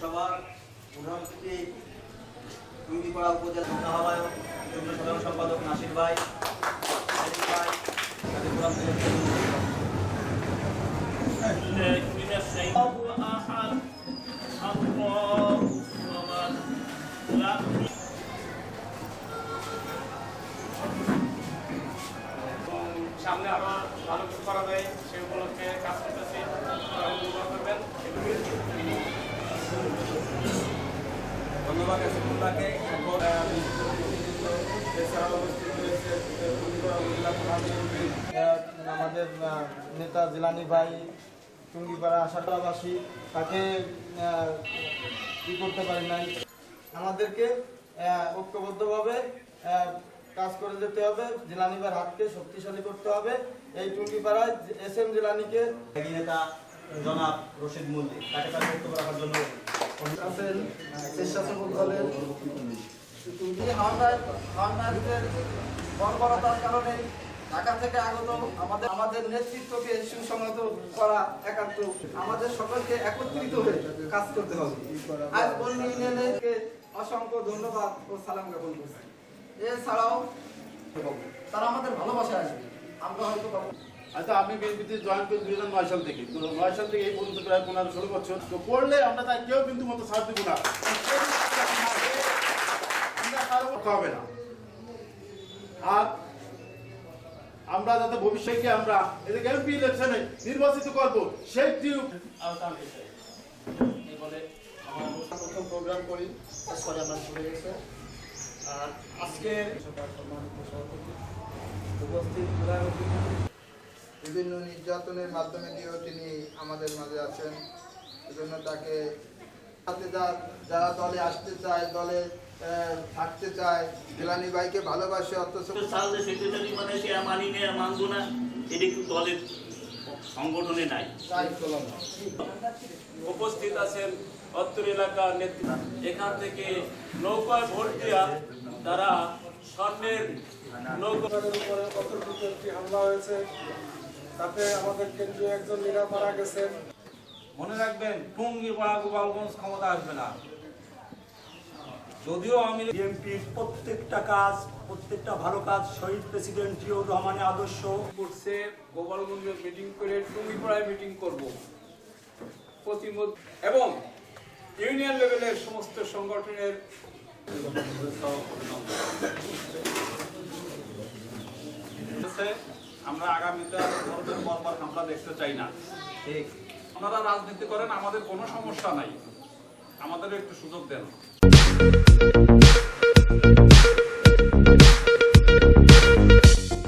সভার প্রধানমন্ত্রী টুঙ্গিপাড়া উপজেলা আহ্বায়ক সম্পাদক নাসির ভাই ভাই সামনে আরও ভালো কিছু করা যায় সেই উপলক্ষে কাজ করতেছি। আমাদের নেতা জিলানি ভাই, টুঙ্গিপাড়া আশাটাবাসী তাকে ই করতে পারি নাই। আমাদেরকে ঐক্যবদ্ধভাবে কাজ করে যেতে হবে। জিলানি ভাইয়ের হাতকে শক্তিশালী করতে হবে। এই টুঙ্গিপাড়ায় এস এম জিলানিকে নেতা জনাব রশিদ মল্লিক, তাকে তার বক্তব্য রাখার জন্য ঢাকা থেকে আগত আমাদের আমাদের নেতৃত্বকে সুসংহত করা একান্ত আমাদের সকলকে একত্রিত হয়ে কাজ করতে হবে। আজ বন্যী ইউনিয়নকে অসংখ্য ধন্যবাদ ও সালাম জ্ঞাপন করছি। এছাড়াও তারা আমাদের ভালোবাসা আসবে। আমরা হয়তো বিএনপিতে জয়েন দুই হাজার নয় সাল থেকে। তো নয় সাল থেকে এই পর্যন্ত প্রায় পনেরো, ষোলো বছর। তো করলে আমরা তাই কেউ কিন্তু মতো দিব না। হবে না। আর আমরা যাতে আমরা এদিকে এমপি ইলেকশনে নির্বাচিত করব, সেই বলে প্রথম প্রোগ্রাম করি। ঘুরে গেছে। আর আজকে উপস্থিত বিভিন্ন নির্যাতনের মাধ্যমে দিয়েও তিনি আমাদের মাঝে আছেন। এজন্য তাকে সাথে যা- যারা দলে আসতে চায় দলে থাকতে চায় গেলানি ভাইকে ভালোবাসে অথচ সেক্রেটারি মানে সে মানি মানবো না এটা একটু দলের সংগঠনে নাই। উপস্থিত আছেন অত্তর এলাকার নেতৃত্ব এখান থেকে নৌকায় ভোট দিয়া তারা স্বর্ণের নৌকা উপরে হামলা হয়েছে। তাতে আমাদের কেন্দ্রীয় একজন লিডার মারা গেছেন। মনে রাখবেন টুঙ্গিপাড়া গোপালগঞ্জ ক্ষমতা আসবে না। যদিও আমি বিএনপির প্রত্যেকটা কাজ প্রত্যেকটা ভালো কাজ শহীদ প্রেসিডেন্ট জিয়াউর রহমানের আদর্শ। করছে গোপালগঞ্জে মিটিং করে টুঙ্গিপাড়ায় মিটিং করব। প্রতিমত এবং ইউনিয়ন লেভেলের সমস্ত সংগঠনের আমরা আগামীতে ধরনের পরপর হামলা দেখতে চাই না। ঠিক। আপনারা রাজনীতি করেন আমাদের কোনো সমস্যা নাই। আমাদের একটু সুযোগ দেন।